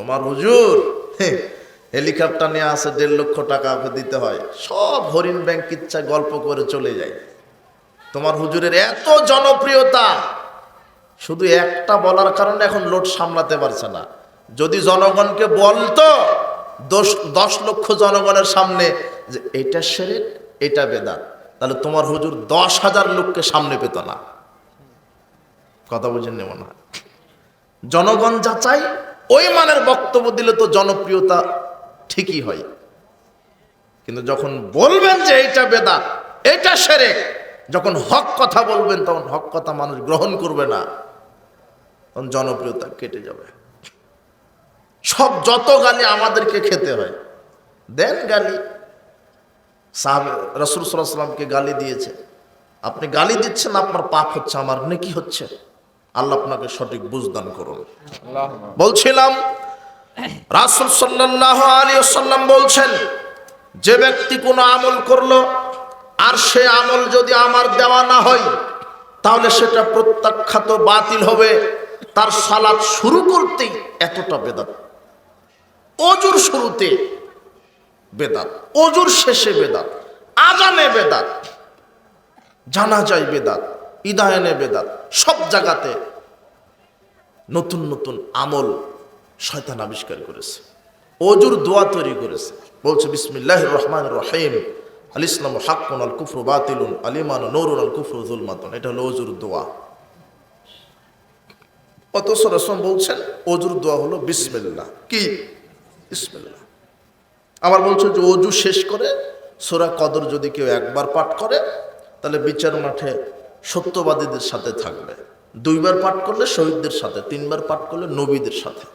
তোমার হুজুর? হেলিকপ্টার নিয়ে আসে দেড় লক্ষ টাকা দিতে হয়। সব হরিণ ব্যাংক ইচ্ছা গল্প করে চলে যায়। তোমার হুজুরের এত জনপ্রিয়তা। শুধু একটা বলার কারণে এখন লোড সামলাতে পারছে না। যদি জনগণকে বলতো, দশ দশ লক্ষ জনগণের সামনে যে এটা শেরেক এটা বেদাত, তাহলে তোমার হুজুর দশ হাজার লোককে সামনে পেত না। কথা বুঝেন নেব না জনগণ যা যাচাই ওই মানের বক্তব্য দিলে তো জনপ্রিয়তা ঠিকই হয়। কিন্তু যখন বলবেন যে এইটা বেদা এটা সেরে যখন হক কথা বলবেন, তখন হক কথা মানুষ গ্রহণ করবে না। তখন জনপ্রিয়তা কেটে যাবে। সব যত গালি আমাদেরকে খেতে হয়, দেন গালি। সাহাব রসুল সাল্লামকে গালি দিয়েছে। আপনি গালি দিচ্ছেন, আপনার পাপ হচ্ছে, আমার নেকি হচ্ছে। আল্লাহ আপনাকে সঠিক বুঝদান করুন। বলছিলাম রাসুল সাল্লাহ আলী সাল্লাম বলছেন যে ব্যক্তি কোনো আমল করল আর সে আমল যদি আমার দেওয়া না হয় তাহলে সেটা প্রত্যাখ্যাত বাতিল হবে। তার সালাদ শুরু করতেই এতটা বেদাত। অজুর শুরুতে বেদাত অজুর শেষে বেদাত আজানে বেদাত জানা যায় বেদাত। ইদায়নে বেদাত, সব জায়গাতে নতুন নতুন আমল শয়তান আবিষ্কার করেছে। অজুর দোয়া তৈরি করেছে। বলছে বিসমিল্লাহ রহমান রহিম। আল ইসলাম হাক্কুন, আল কুফরু বাতিলুন আলিমান নৌরুন, আল কুফরু জুলমাতুন এটা হলো অজুর দোয়া। অথচ রসম বলছেন, অজুর দোয়া হলো বিসমিল্লাহ। কি? বিসমিল্লাহ। আবার বলছে যে, অজু শেষ করে সোরা কদর যদি কেউ একবার পাঠ করে, তাহলে বিচার মাঠে সত্যবাদীদের সাথে থাকবে। দুইবার পাঠ করলে শহীদদের সাথে, তিনবার পাঠ করলে নবীদের সাথে।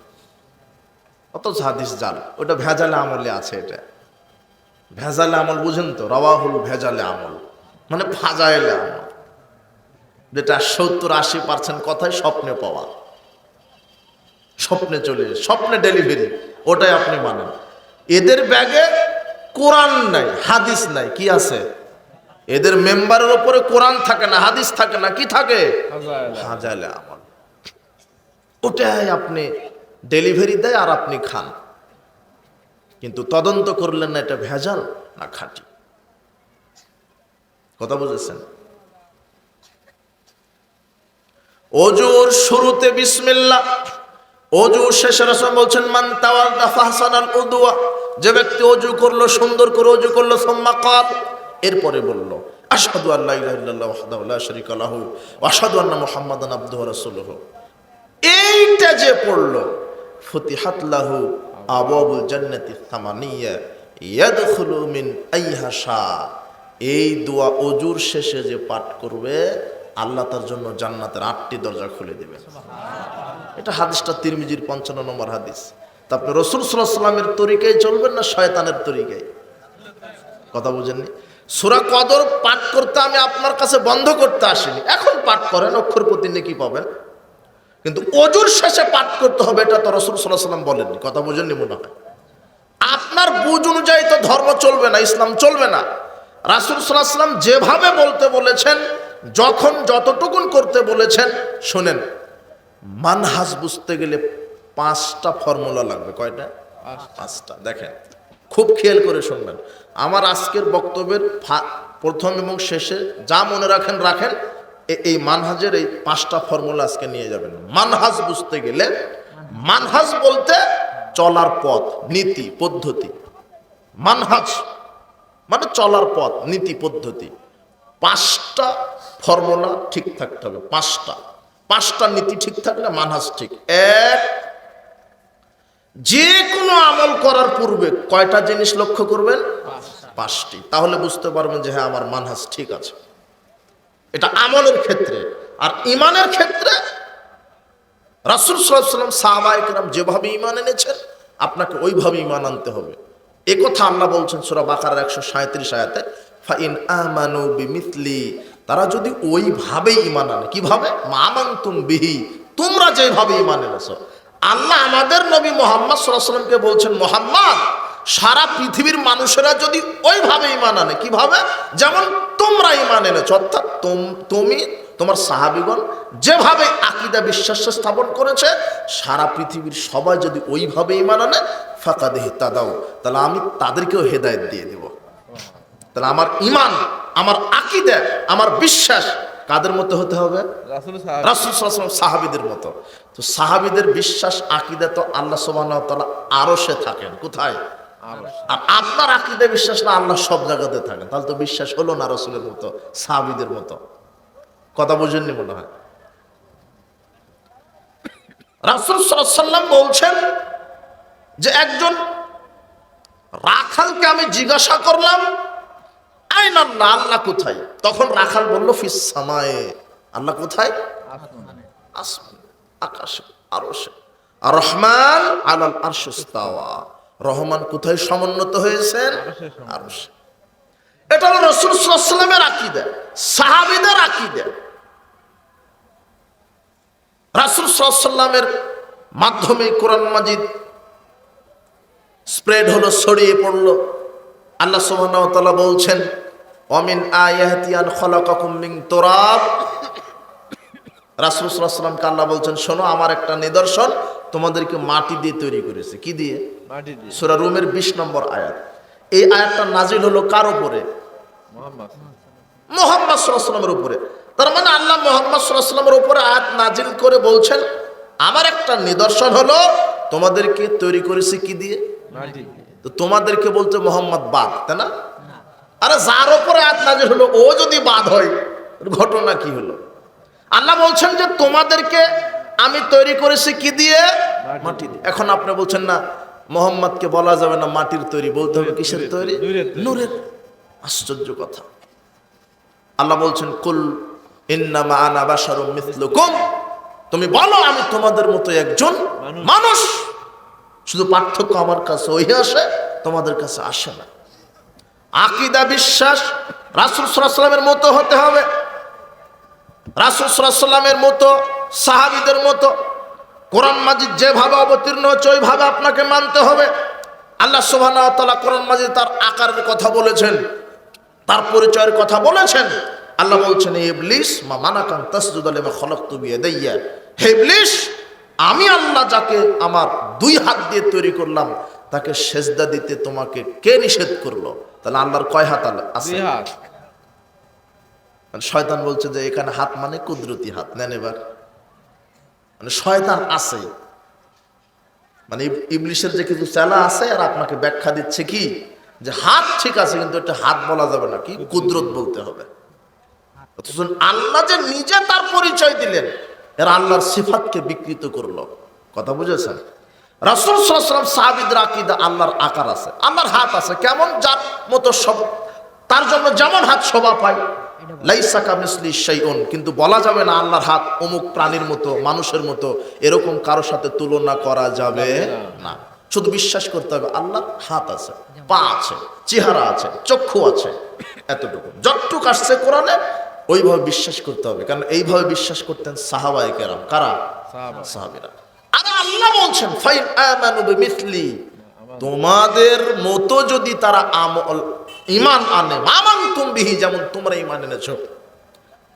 অথচ হাদিস জাল ওটা ভেজালে আমলে আছে এটা। ভেজালে আমল, বুঝেন তো, রওয়াহুল ভেজালে আমল মানে ফাজাইলে আমল। যেটা সত্তর, আশি পার্সেন্ট কথাই স্বপ্নে পাওয়া। স্বপ্নে চলে স্বপ্নে ডেলিভারি, ওটাই আপনি মানেন। এদের ব্যাগে কোরআন নাই, হাদিস নাই, কি আছে? এদের মেম্বারের ওপরে কোরআন থাকে না হাদিস থাকে না কি থাকে? হাজালে আমল। ওটাই আপনি ডেলিভারি দেয় আর আপনি খান। কিন্তু তদন্ত করলেন না এটা ভেজাল না খাঁটি। কথা বুঝেছেন? অজুর শুরুতে বিসমিল্লাহ অজু শেষে রসম বলছেন মান তাওয়াল্লা ফাহসানাল উদুয়া যে ব্যক্তি অজু করল সুন্দর করে অজু করল সম্মা এরপরে বলল, আশহাদু আল্লাহ শারীকা লাহু ওয়া আশহাদু আন্না মুহাম্মাদান আবদুহু ওয়া রাসূলুহু। এইটা যে পড়ল, ফতিহাত লাহু আবাবুল জান্নাতি থামানিয়া ইয়াদখুলু মিন আইহা শা এই দোয়া অজুর শেষে যে পাঠ করবে, আল্লাহ তার জন্য জান্নাতের আটটি দরজা খুলে দিবেন। এটা হাদিসটা তিরমিজির পঞ্চান্ন নম্বর হাদিস। তা আপনি রসুল সাল্লাহ সাল্লামের তরিকায় চলবেন না শয়তানের তরিকায়? কথা বুঝেননি? সুরা কদর পাঠ করতে আমি আপনার কাছে বন্ধ করতে আসিনি। এখন পাঠ করেন অক্ষর প্রতি নেকি পাবেন। কিন্তু অজুর শেষে পাঠ করতে হবে, এটা তো রসুল সাল্লাহ সাল্লাম বলেননি, কথা বুঝেননি মনে হয় আপনার বুঝ অনুযায়ী তো ধর্ম চলবে না, ইসলাম চলবে না। রাসুল সাল্লাহ সাল্লাম যেভাবে বলতে বলেছেন, যখন যতটুকুন করতে বলেছেন, শোনেন, মানহাজ বুঝতে গেলে পাঁচটা ফর্মুলা লাগবে, কয়টা? পাঁচটা, দেখেন। খুব খেয়াল করে শুনবেন। আমার আজকের বক্তব্যের প্রথম এবং শেষে যা মনে রাখেন রাখেন এই মানহাজের এই পাঁচটা ফর্মুলা আজকে নিয়ে যাবেন। মানহাজ বুঝতে গেলে, মানহাজ বলতে চলার পথ, নীতি, পদ্ধতি। মানহাজ মানে চলার পথ, নীতি, পদ্ধতি। পাঁচটা ফর্মুলা ঠিক থাকতে হবে, পাঁচটা। পাঁচটা নীতি ঠিক থাকলে মানহাজ ঠিক। এক যে কোনো আমল করার পূর্বে কয়টা জিনিস লক্ষ্য করবেন? পাঁচটি। তাহলে বুঝতে পারবেন যে হ্যাঁ আমার মানহাজ ঠিক আছে। এটা আমলের ক্ষেত্রে। আর ইমানের ক্ষেত্রে রাসুল সাল্লাম সাহাবাহিকরাম যেভাবে ইমান এনেছেন আপনাকে ওইভাবে ইমান আনতে হবে। এ কথা আল্লাহ বলছেন সুরা বাকার একশো সাঁত্রিশ আয়াতে ফাইন আমানু বিমিথলি তারা যদি ওইভাবে ইমান আনে কীভাবে? মামান্তুম বিহি তোমরা যেভাবে ইমান এনেছো। আল্লাহ আমাদের নবী মোহাম্মদ সাল্লামকে বলছেন, মোহাম্মদ, সারা পৃথিবীর মানুষেরা যদি ওইভাবে ইমান আনে, কীভাবে? যেমন তোমরা ইমান এনেছো, অর্থাৎ তুমি তোমার সাহাবিগণ যেভাবে আকিদা বিশ্বাস স্থাপন করেছে, সারা পৃথিবীর সবাই যদি ওইভাবে ইমান আনে ফাঁকা দেহে তা দাও তাহলে আমি তাদেরকেও হেদায়েত দিয়ে দেব। তাহলে আমার ইমান আমার আকিদা, আমার বিশ্বাস কাদের মতো হতে হবে? রাসুল সাহাবিদের মতো। তো সাহাবিদের বিশ্বাস আকিদা তো আল্লাহ ওয়া আরও সে থাকেন। কোথায়? আর আপনার আকিদা বিশ্বাস না আল্লাহ সব জায়গাতে থাকেন। তাহলে তো বিশ্বাস হলো না রসুলের মতো সাহাবিদের মতো? কথা বুঝেননি মনে হয়? রাসুল সাল্লাম বলছেন যে একজন রাখালকে আমি জিজ্ঞাসা করলাম আইন আল্লাহ আল্লাহ কোথায়? তখন রাখাল বলল ফিস সামায়ে। আল্লাহ কোথায়? আসমান, আকাশে, আরশে। আর রহমান আলাল আরশুস্তাওয়া রহমান কোথায় সমুন্নত হয়েছেন? আরশে। এটা হলো রসুল সাল্লামের আকিদা, সাহাবিদের আকিদা। রাসুল সাল্লামের মাধ্যমে কোরআন মাজিদ স্প্রেড হলো, ছড়িয়ে পড়ল। আল্লাহ সুবহানাহু ওয়া তাআলা বলছেন অমিন আয়াতিয়ান খলাকাকুম মিন তুরাব। রাসূল সাল্লাল্লাহু আলাইহি ওয়াসাল্লামকে আল্লাহ বলছেন শোনো আমার একটা নিদর্শন তোমাদেরকে মাটি দিয়ে তৈরি করেছে। কি দিয়ে? মাটি দিয়ে। সূরা রুমের 20 নম্বর আয়াত। এই আয়াতটা নাজিল হলো কার উপরে? মোহাম্মদ। সাল্লামের উপরে। তার মানে আল্লাহ মোহাম্মদ সাল্লামের উপরে আয়াত নাজিল করে বলছেন আমার একটা নিদর্শন হলো তোমাদেরকে তৈরি করেছে কি দিয়ে? দিয়ে। তো তোমাদেরকে বলছে মোহাম্মদ বাদ তাই না? আরে যার উপরে আয়াত নাজিল হলো ও যদি বাদ হয় ঘটনা কি হলো? আল্লাহ বলছেন যে তোমাদেরকে আমি তৈরি করেছি কি দিয়ে? মাটি দিয়ে। এখন আপনি বলছেন না মোহাম্মদকে বলা যাবে না মাটির তৈরি বলতে হবে কিসের তৈরি। নূরের আশ্চর্য কথা। আল্লাহ বলছেন কুল ইন্নামা আনা বাশারুম মিথলুকুম তুমি বলো আমি তোমাদের মতো একজন। মানুষ। শুধু পার্থক্য আমার কাছে ওই আসে তোমাদের কাছে আসে না। আকিদা বিশ্বাস, রাসুল সাল্লামের মতো হতে হবে। রাসুল সাল্লামের মতো, সাহাবিদের মতো, কোরআন মাজিদ যেভাবে অবতীর্ণ হচ্ছে ওইভাবে আপনাকে মানতে হবে। আল্লাহ ওয়া কোরআন মাজিদ তার আকারের কথা বলেছেন, তার পরিচয়ের কথা বলেছেন। আল্লাহ বলছেন ইবলিস, মা মানাকান তাসজুদ লিমা খলাকতু বিয়াদাইয়া। হে ইবলিস আমি আল্লাহ যাকে আমার দুই হাত দিয়ে তৈরি করলাম তাকে সেজদা দিতে তোমাকে কে নিষেধ করল? তাহলে আল্লাহর কয় হাত আছে? মানে শয়তান বলছে যে এখানে হাত মানে কুদরতি হাত নেন এবার। মানে শয়তান আছে। মানে ইব- ইবলিশের যে কিছু চেলা আছে আর আপনাকে ব্যাখ্যা দিচ্ছে কি? যে হাত ঠিক আছে কিন্তু এটা হাত বলা যাবে না কি? কুদরত বলতে হবে। অথচ আল্লাহ যে নিজে তার পরিচয় দিলেন এরা আল্লাহর সিফাতকে বিকৃত করল। কথা বুঝেছেন? রাসুল সাল্লাম সাহাবিদের আকিদা আল্লাহর আকার আছে আল্লাহর হাত আছে। কেমন? যার মতো সব তার জন্য যেমন হাত শোভা পায়। লাইসাকা মিসলি শাইউন কিন্তু বলা যাবে না আল্লাহর হাত অমুক প্রাণীর মতো মানুষের মতো এরকম কারোর সাথে তুলনা করা যাবে না। শুধু বিশ্বাস করতে হবে আল্লাহর হাত আছে পা আছে চেহারা আছে চক্ষু আছে এতটুকু। যতটুকু আসছে কোরআনে ওইভাবে বিশ্বাস করতে হবে। কারণ এইভাবে বিশ্বাস করতেন সাহাবায়ে কেরাম। কারা? সাহাবা। সাহাবীরা। আরে আল্লাহ বলছেন ফাইন আমানু বিমিসলি। তোমাদের মতো যদি তারা আমল ইমান আনে আমান বিহি? যেমন তোমরা ইমান এনেছো।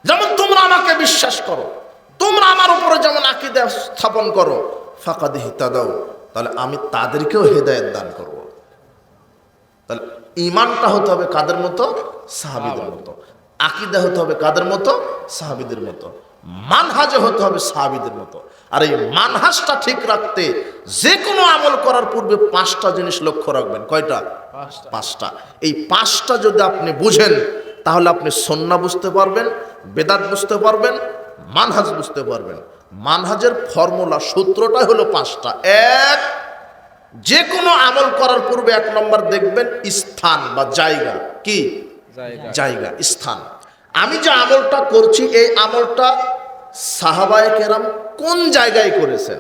যেমন তোমরা আমাকে বিশ্বাস করো। তোমরা আমার উপরে যেমন আকিদা স্থাপন করো ফাঁকা দিহি দাও তাহলে আমি তাদেরকেও হেদায়েত দান করব। তাহলে ইমানটা হতে হবে কাদের মতো? সাহাবিদের। মতো। আকিদা হতে হবে কাদের মতো? সাহাবিদের মতো। মানহাজে হতে হবে সাহাবিদের মতো। আর এই মানহাজটা ঠিক রাখতে যে কোনো আমল করার পূর্বে পাঁচটা জিনিস লক্ষ্য রাখবেন। কয়টা? পাঁচটা। এই পাঁচটা যদি আপনি বুঝেন তাহলে আপনি সন্না বুঝতে পারবেন বেদাত বুঝতে পারবেন মানহাজ বুঝতে পারবেন। মানহাজের ফর্মুলা সূত্রটাই হলো পাঁচটা। এক যে কোনো আমল করার পূর্বে এক নম্বর দেখবেন স্থান বা জায়গা। কি? জায়গা। স্থান। আমি যে আমলটা করছি এই আমলটা সাহাবায় কেরাম কোন জায়গায় করেছেন?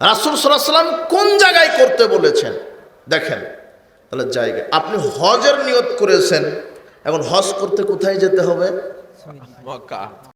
রাসুল সাল্লাম কোন জায়গায় করতে বলেছেন? দেখেন তাহলে জায়গা। আপনি হজের নিয়ত করেছেন এখন হজ করতে কোথায় যেতে হবে?